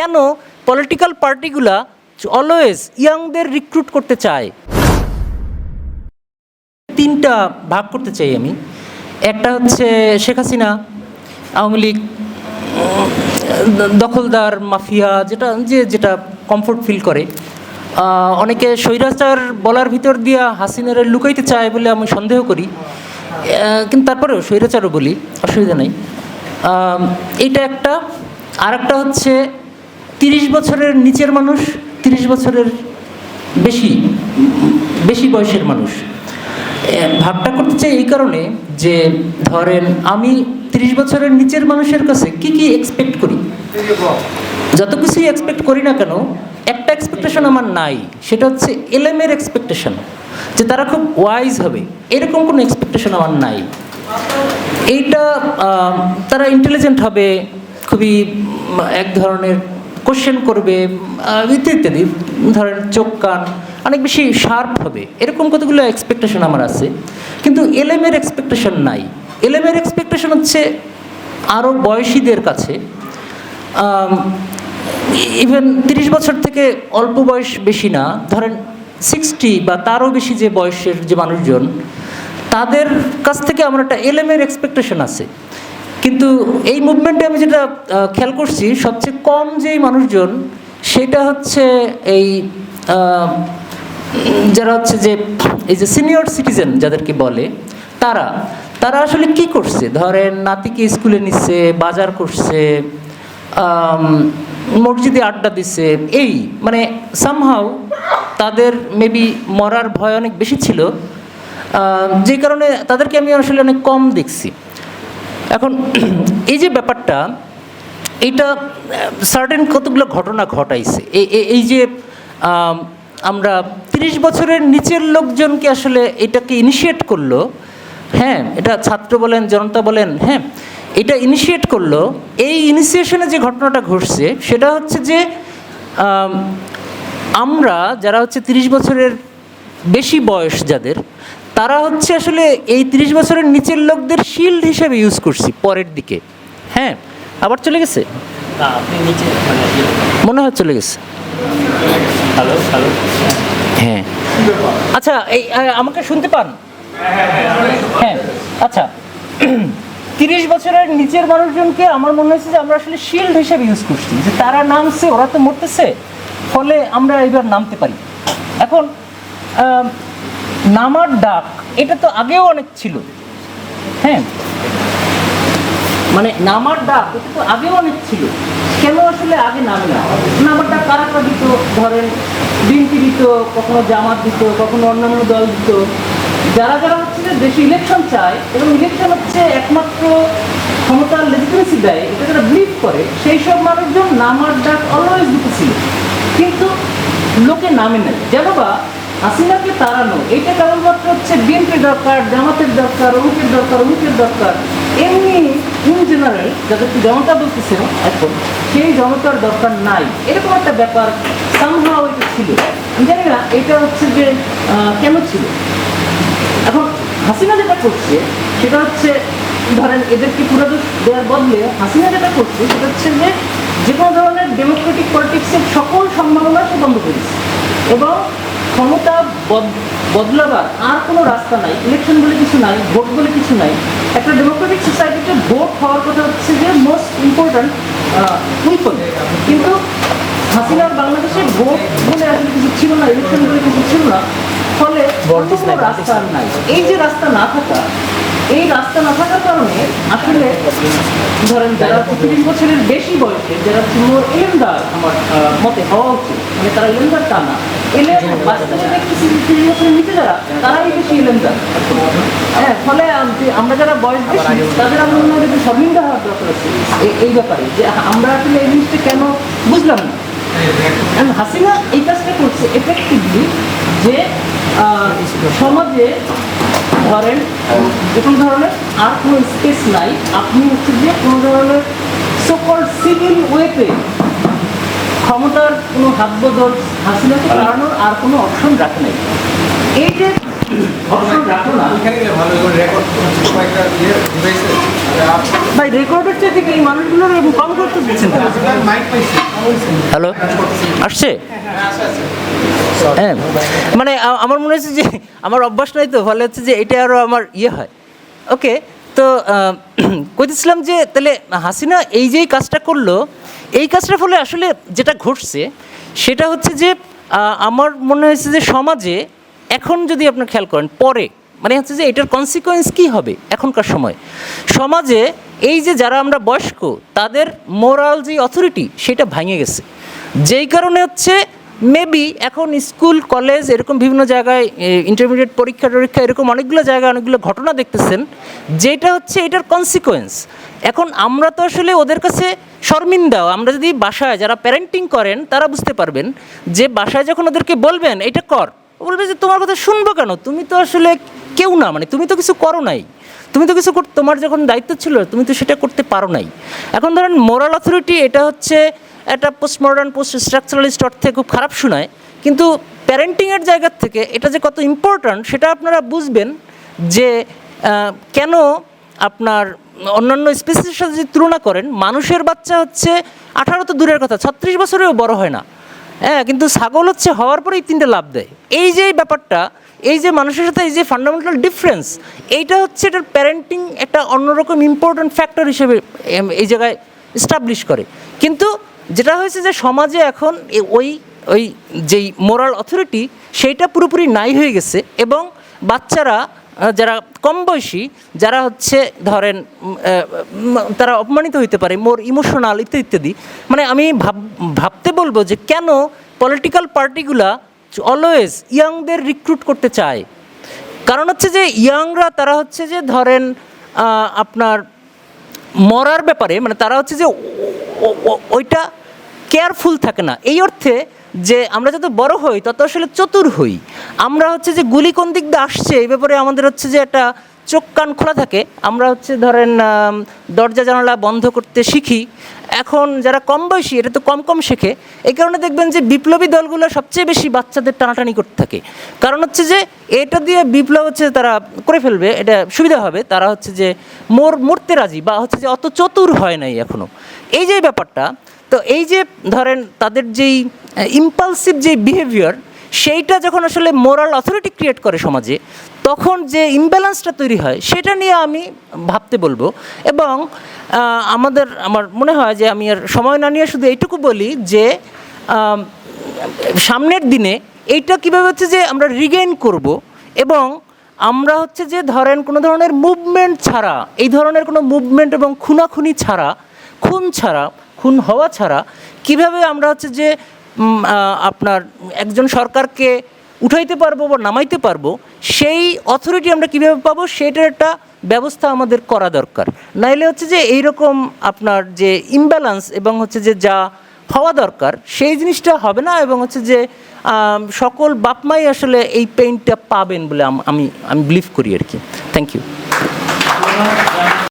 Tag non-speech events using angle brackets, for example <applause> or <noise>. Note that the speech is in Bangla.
কেন পলিটিক্যাল পার্টিগুলা অলওয়েজ ইয়াংদের রিক্রুট করতে চায়? তিনটা ভাগ করতে চাই আমি। একটা হচ্ছে শেখ হাসিনা, আওয়ামী লীগ, দখলদার মাফিয়া, যেটা যে যেটা কমফোর্ট ফিল করে। অনেকে স্বৈরাচার বলার ভিতর দিয়া হাসিনারে লুকাইতে চায় বলে আমি সন্দেহ করি। কিন্তু তারপরেও স্বৈরাচারও বলি, অসুবিধা নেই। এইটা একটা। আর একটা হচ্ছে তিরিশ বছরের নিচের মানুষ, তিরিশ বছরের বেশি বেশি বয়সের মানুষ। ভাবটা করতে চাই এই কারণে যে, ধরেন আমি তিরিশ বছরের নিচের মানুষের কাছে কি কি এক্সপেক্ট করি? যত কিছুই এক্সপেক্ট করি না কেন, একটা এক্সপেকটেশন আমার নাই। সেটা হচ্ছে এলএমের এক্সপেকটেশন যে তারা খুব ওয়াইজ হবে। এরকম কোনো এক্সপেকটেশন আমার নাই। এইটা তারা ইন্টেলিজেন্ট হবে, খুবই, এক ধরনের কোশ্চেন করবে ইত্যাদি ইত্যাদি। ধরেন চোখ, কান অনেক বেশি শার্প হবে। এরকম কতগুলো এক্সপেকটেশন আমার আছে। কিন্তু এলএমের এক্সপেকটেশন নাই। এলএমের এক্সপেকটেশন হচ্ছে আরও বয়সীদের কাছে। ইভেন তিরিশ বছর থেকে অল্প বয়স বেশি না। ধরেন সিক্সটি বা তারও বেশি যে বয়সের যে মানুষজন, তাদের কাছ থেকে আমার একটা এলএমের এক্সপেকটেশন আছে। কিন্তু এই মুভমেন্টে আমি যেটা খেয়াল করছি, সবচেয়ে কম যেই মানুষজন, সেটা হচ্ছে এই যারা হচ্ছে যে, এই যে সিনিয়র সিটিজেন যাদেরকে বলে, তারা তারা আসলে কি করছে? ধরেন নাতিকে স্কুলে নিচ্ছে বাজার করছে মসজিদে আড্ডা দিচ্ছে এই মানে সামহাও তাদের মেবি মরার ভয় অনেক বেশি ছিল। যে কারণে তাদেরকে আমি আসলে অনেক কম দেখছি। এখন, এই যে ব্যাপারটা এইটা সার্টেন কতগুলো ঘটনা ঘটাইছে? এই যে আমরা তিরিশ বছরের নিচের লোকজনকে আসলে এটাকে ইনিশিয়েট করল হ্যাঁ এটা ছাত্র বলেন, জনতা বলেন হ্যাঁ এটা ইনিশিয়েট করল, এই ইনিশিয়েশনে যে ঘটনাটা ঘটছে, সেটা হচ্ছে যে আমরা যারা হচ্ছে তিরিশ বছরের বেশি বয়স যাদের তারা হচ্ছে আসলে এই তিরিশ বছরের নিচের লোকদের শিল্ড হিসেবে ইউজ করছি পরের দিকে। হ্যাঁ আবার চলে গেছে? মানে ইয়ে- মনে হয় চলে গেছে। হ্যাঁ। আচ্ছা এই আমাকে শুনতে পান? হ্যাঁ আচ্ছা। তিরিশ বছরের নিচের মানুষজনকে আমার মনে হয়েছে যে আমরা আসলে শিল্ড হিসেবে ইউজ করছি যে তারা নামছে ওরা তো মরতেছে ফলে আমরা এবার নামতে পারি। এখন নামার ডাক, এটা তো আগেও অনেক ছিল। হ্যাঁ? মানে নামার ডাক, এটা তো আগেও অনেক ছিল। কেন আসলে আগে নামে না? নামার ডাক কারা কারা দিত? ধরেন বিএনপি দিত কখনো জামাত দিত, কখনো অন্যান্য দল দিত। যারা যারা হচ্ছে যে দেশে ইলেকশন চায়, এবং ইলেকশন হচ্ছে একমাত্র ক্ষমতার লেজিটিমেসি দেয়, এটা যারা বিলিভ করে, সেই সব মানুষজন নামার ডাক অলওয়েজ দিতেছিল। কিন্তু লোকে নামে নাই। যেন বা হাসিনাকে তাড়ানো, এটা কেবলমাত্র হচ্ছে বিএনপির দরকার, জামাতের দরকার, অমুকের দরকার অমুকের দরকার। এমনি ইন জেনারেল যাদেরকে জনতা বলতেছেন এখন সেই জনতার দরকার নাই। এরকম একটা ব্যাপার সামহাও এটা ছিল। জানি না, এটা হচ্ছে যে কেন ছিল? এখন, হাসিনা যেটা করছে, সেটা হচ্ছে, ধরেন, এদেরকে পুরোদোষ দেওয়ার বদলে হাসিনা যেটা করছে, সেটা হচ্ছে যে যে কোনো ধরনের ডেমোক্রেটিক পলিটিক্সের সকল সম্ভাবনা সে বন্ধ করেছে। এবং ক্ষমতা বদ- বদলাবার আর কোনো রাস্তা নাই ইলেকশন বলে কিছু নাই ভোট বলে কিছু নাই। একটা ডেমোক্রেটিক সোসাইটিতে ভোট হওয়ার কথা হচ্ছে যে মোস্ট ইম্পর্ট্যান্ট উইপন কিন্তু হাসিনার বাংলাদেশে ভোট বলে আসলে কিছু ছিল না ইলেকশন বলে কিছু ছিল না ফলে কোনো রাস্তা নাই। এই যে রাস্তা না থাকা এই রাস্তা না থাকার কারণে আসলে ধরেন যারা তিরিশ বছরের বেশি বয়সে যারা মোর এলেন্দার আমার মতে হওয়া উচিত মানে তারা এলেন্দার তা না। এলে যে তিরিশ বছরের নিচে যারা, তারাই বেশি এলেন্দার হ্যাঁ ফলে আমরা যারা বয়স বেশি, তাদের আমার মনে হয় স্বাধীনতা হওয়ার দরকার আছে। এই- ব্যাপারে, যে আমরা আসলে এই জিনিসটা কেন বুঝলাম না। হাসিনা এই কাজটা করছে এফেক্টিভলি যে সমাজে ধরেন, যে কোনো ধরনের আর কোনো স্পেস নাই। আপনি হচ্ছে যে কোনো ধরনের সকল সিভিল ওয়েতে ক্ষমতার কোনো হাত বদল হাসিনাকে চালানোর আর কোনো অপশন রাখে নাই। এই যে ভাই রেকর্ডের চেয়ে এই মানুষগুলোর কম করতে দিচ্ছেন কেন? আপনার মাইক পাইছি হ্যালো? আসছে? হ্যাঁ মানে আমার মনে হচ্ছে যে আমার অভ্যাস নাই তো ফলে হচ্ছে যে এটা আরও আমার ইয়ে হয়। ওকে তো <clears throat> কইতেছিলাম যে তাহলে হাসিনা এই যে কাজটা করল এই কাজটার ফলে আসলে যেটা ঘটছে, সেটা হচ্ছে যে আমার মনে হয়েছে যে সমাজে এখন যদি আপনার খেয়াল করেন, পরে মানে হচ্ছে যে এটার কনসিকোয়েন্স কী হবে এখনকার সময়? সমাজে এই যে যারা আমরা বয়স্ক, তাদের মোরাল যে অথরিটি সেটা ভেঙে গেছে। যেই কারণে হচ্ছে মেবি এখন স্কুল কলেজ এরকম বিভিন্ন জায়গায় ইন্টারমিডিয়েট পরীক্ষা, টরীক্ষা এরকম অনেকগুলো জায়গায় অনেকগুলো ঘটনা দেখতেছেন, যেটা হচ্ছে এটার কনসিকোয়েন্স এখন আমরা তো আসলে ওদের কাছে শর্মিন্দাও আমরা যদি বাসায় যারা প্যারেন্টিং করেন, তারা বুঝতে পারবেন যে বাসায় যখন ওদেরকে বলবেন, এটা কর বলবে যে, তোমার কথা শুনব কেন? তুমি তো আসলে কেউ না মানে তুমি তো কিছু করো নাই। তুমি তো কিছু তোমার যখন দায়িত্ব ছিল, তুমি তো সেটা করতে পারো নাই। এখন ধরেন মোরাল অথরিটি এটা হচ্ছে একটা পোস্ট মডার্ন পোস্ট স্ট্রাকচারালিস্ট অর্থে খুব খারাপ শোনায়, কিন্তু প্যারেন্টিংয়ের জায়গার থেকে এটা যে কত ইম্পর্ট্যান্ট সেটা আপনারা বুঝবেন যে কেন আপনার অন্যান্য স্পেসিসের সাথে যদি তুলনা করেন, মানুষের বাচ্চা হচ্ছে আঠারো তো দূরের কথা, ছত্রিশ বছরেও বড় হয় না। হ্যাঁ কিন্তু ছাগল হচ্ছে হওয়ার পরেই তিনটে লাভ দেয়। এই যে ব্যাপারটা, এই যে মানুষের সাথে এই যে ফান্ডামেন্টাল ডিফারেন্স এইটা হচ্ছে এটার প্যারেন্টিং একটা অন্যরকম ইম্পর্ট্যান্ট ফ্যাক্টর হিসেবে এই জায়গায় এস্টাবলিশ করে। কিন্তু যেটা হয়েছে যে সমাজে এখন ওই ওই যেই মোরাল অথরিটি সেইটা পুরোপুরি নাই হয়ে গেছে এবং বাচ্চারা যারা কম বয়সী, যারা হচ্ছে ধরেন তারা অপমানিত হইতে পারে মোর ইমোশনাল ইত্যাদি ইত্যাদি মানে আমি ভাব, ভাবতে বলব যে কেন পলিটিক্যাল পার্টিগুলা অলওয়েজ ইয়াংদের রিক্রুট করতে চায়? কারণ হচ্ছে যে ইয়াংরা তারা হচ্ছে যে ধরেন আপনার মরার ব্যাপারে মানে তারা হচ্ছে যে ওইটা কেয়ারফুল থাকে না। এই অর্থে যে আমরা যত বড় হই, তত আসলে চতুর হই। আমরা হচ্ছে যে গুলি কোন দিক দিয়ে আসছে, এই ব্যাপারে আমাদের হচ্ছে যে একটা চোখ কান খোলা থাকে। আমরা হচ্ছে ধরেন দরজা জানালা বন্ধ করতে শিখি। এখন যারা কম বয়সী এটা তো কম কম শেখে। এই কারণে দেখবেন যে বিপ্লবী দলগুলো সবচেয়ে বেশি বাচ্চাদের টানাটানি করতে থাকে। কারণ হচ্ছে যে এটা দিয়ে বিপ্লব হচ্ছে তারা করে ফেলবে, এটা সুবিধা হবে। তারা হচ্ছে যে মোর, মরতে রাজি বা হচ্ছে যে অত চতুর হয় নাই এখনও এই যে ব্যাপারটা, তো এই যে ধরেন তাদের যেই ইম্পালসিভ যে বিহেভিয়ার সেইটা যখন আসলে মোরাল অথরিটি ক্রিয়েট করে সমাজে, তখন যে ইমব্যালেন্সটা তৈরি হয়, সেটা নিয়ে আমি ভাবতে বলব। এবং আমাদের, আমার মনে হয় যে আমি আর সময় না নিয়ে শুধু এইটুকু বলি যে সামনের দিনে এইটা কীভাবে হচ্ছে যে আমরা রিগেইন করব এবং আমরা হচ্ছে যে ধরেন কোনো ধরনের মুভমেন্ট ছাড়া, এই ধরনের কোনো মুভমেন্ট এবং খুনাখুনি ছাড়া, খুন ছাড়া, খুন হওয়া ছাড়া কীভাবে আমরা হচ্ছে যে আপনার একজন সরকারকে উঠাইতে পারব বা নামাইতে পারব, সেই অথরিটি আমরা কীভাবে পাবো সেটার একটা ব্যবস্থা আমাদের করা দরকার। নাইলে হচ্ছে যে এইরকম আপনার যে ইমব্যালেন্স এবং হচ্ছে যে যা হওয়া দরকার, সেই জিনিসটা হবে না এবং হচ্ছে যে সকল বাপমাই আসলে এই পেইন্টটা পাবেন বলে আমি আমি বিলিভ করি আর কি। Thank you